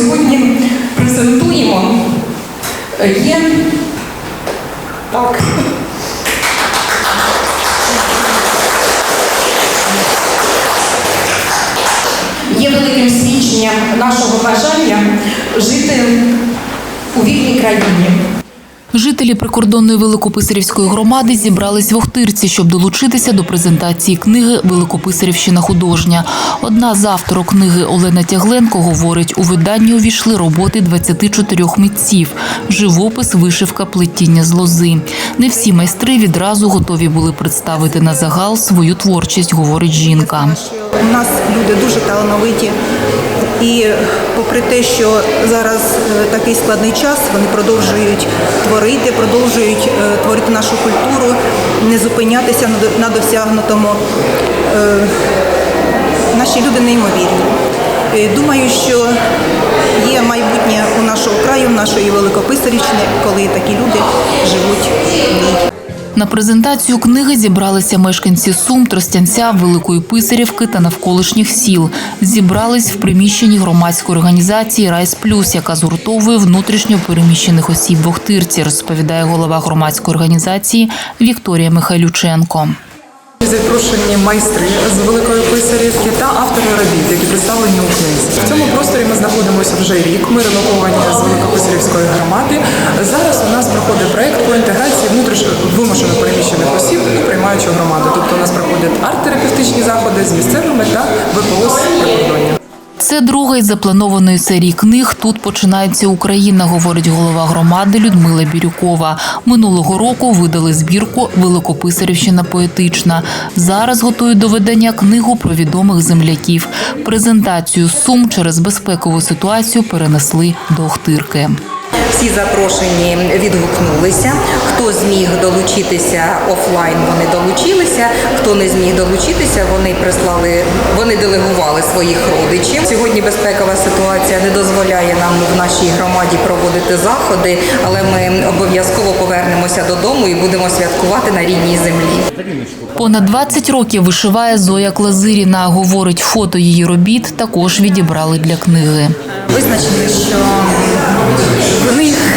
сьогодні презентуємо, е, є так. Є великим свідченням нашого бажання жити у вільній країні. Жителі прикордонної Великописарівської громади зібрались в Охтирці, щоб долучитися до презентації книги Великописарівщина художня. Одна з авторок книги Олена Тягленко говорить, у виданні увійшли роботи 24 митців, живопис, вишивка, плетіння з лози. Не всі майстри відразу готові були представити на загал свою творчість, говорить жінка. У нас люди дуже талановиті, і попри те, що зараз е, такий складний час, вони продовжують творити, продовжують е, творити нашу культуру, не зупинятися на до- на досягнутому. Е, Наші люди неймовірні. Е, Думаю, що є майбутнє у нашого краю, нашої Великописарівщини, коли такі люди живуть в ній. На презентацію книги зібралися мешканці Сум, Тростянця, Великої Писарівки та навколишніх сіл. Зібрались в приміщенні громадської організації Райс Плюс, яка згуртовує внутрішньо переміщених осіб в Охтирці, розповідає голова громадської організації Вікторія Михайлюченко. Запрошені майстри з Великої Писарівки та автори робіт, які представлені у книзі. В цьому просторі ми знаходимося вже рік. Ми релоковані з Великописарівської громади. Зараз у нас проходить проект по інтеграції внутрішньо вимушено переміщених осіб і приймаючу громаду. Тобто у нас проходять арт-терапевтичні заходи з місцевими та ВПО з прикордоння. Це друга із запланованої серії книг. Тут починається Україна, говорить голова громади Людмила Бірюкова. Минулого року видали збірку Великописарівщина поетична. Зараз готують до видання книгу про відомих земляків. Презентацію сум через безпекову ситуацію перенесли до Охтирки. Всі запрошені відгукнулися. Хто зміг долучитися офлайн, вони долучилися. Хто не зміг долучитися, вони прислали, вони делегували своїх родичів. Сьогодні безпекова ситуація не дозволяє нам в нашій громаді проводити заходи, але ми обов'язково повернемося додому і будемо святкувати на рідній землі. Понад 20 років вишиває Зоя Клазиріна. Говорить, фото її робіт також відібрали для книги. Визначили, що в них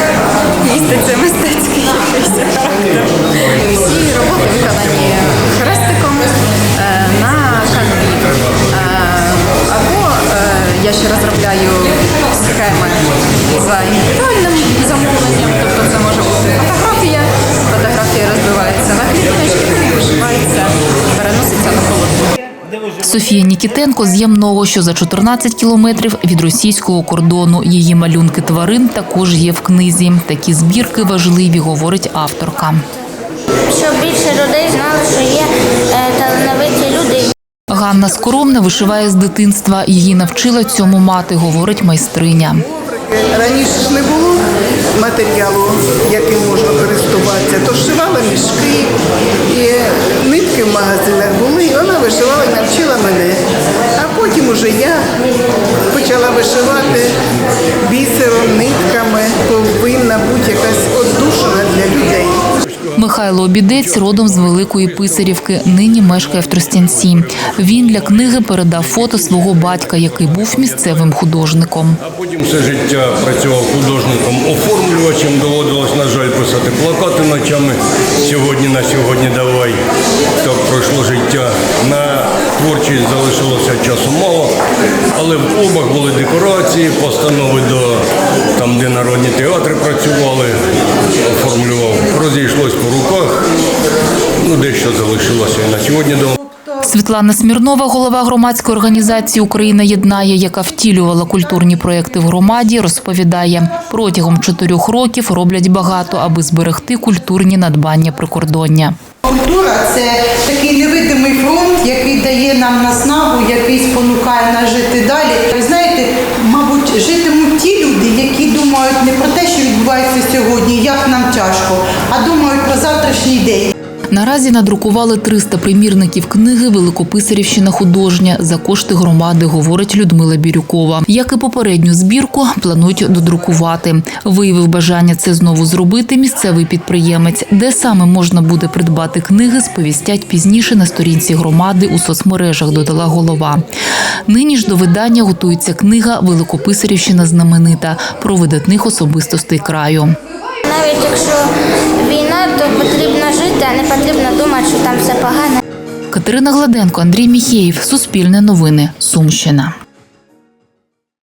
міститься мистецький якийсь. Всі роботи виконані хрестиком е, на канві. Е, Або е, я ще розробляю схеми за індивідуальним замовленням, тобто це може бути фотографія, фотографія розбивається на клітиночки, вишивається. Софія Нікітенко з Ямного, що за 14 кілометрів від російського кордону. Її малюнки тварин також є в книзі. Такі збірки важливі, говорить авторка. щоб більше людей знали, що є е, талановиті люди. Ганна Скоромна вишиває з дитинства. Її навчила цьому мати, говорить майстриня. Раніше ж не було матеріалу, яким можна користуватися, то шивала мішки, і нитки в магазинах були, вишивала навчила мене. А потім уже я почала вишивати бісером, нитками, Михайло Обідець родом з Великої Писарівки. Нині мешкає в Тростянці. Він для книги передав фото свого батька, який був місцевим художником. Потім все життя працював художником, оформлювачем. Доводилось, на жаль, писати плакати ночами. Сьогодні на сьогодні давай. Так пройшло життя. На творчість залишилося часу мало, але в клубах були декорації, постанови до там, де народні театри працювали, оформлював. Дещо залишилося на сьогодні дома. Світлана Смірнова, голова громадської організації Україна єднає, яка втілювала культурні проекти в громаді, розповідає, протягом чотирьох років роблять багато, аби зберегти культурні надбання прикордоння. Культура це такий невидимий фронт, який дає нам наснагу, який спонукає нас жити далі. Ви знаєте, мабуть, житимуть ті люди, які думають не про те, що відбувається сьогодні, як нам тяжко, а думають про завтрашній день. Наразі надрукували 300 примірників книги Великописарівщина художня за кошти громади, говорить Людмила Бірюкова. Як і попередню збірку, планують додрукувати. Виявив бажання це знову зробити місцевий підприємець. Де саме можна буде придбати книги, сповістять пізніше на сторінці громади у соцмережах, додала голова. Нині ж до видання готується книга Великописарівщина знаменита про видатних особистостей краю. Навіть якщо Катерина Гладенко, Андрій Міхеєв, Суспільне новини, Сумщина.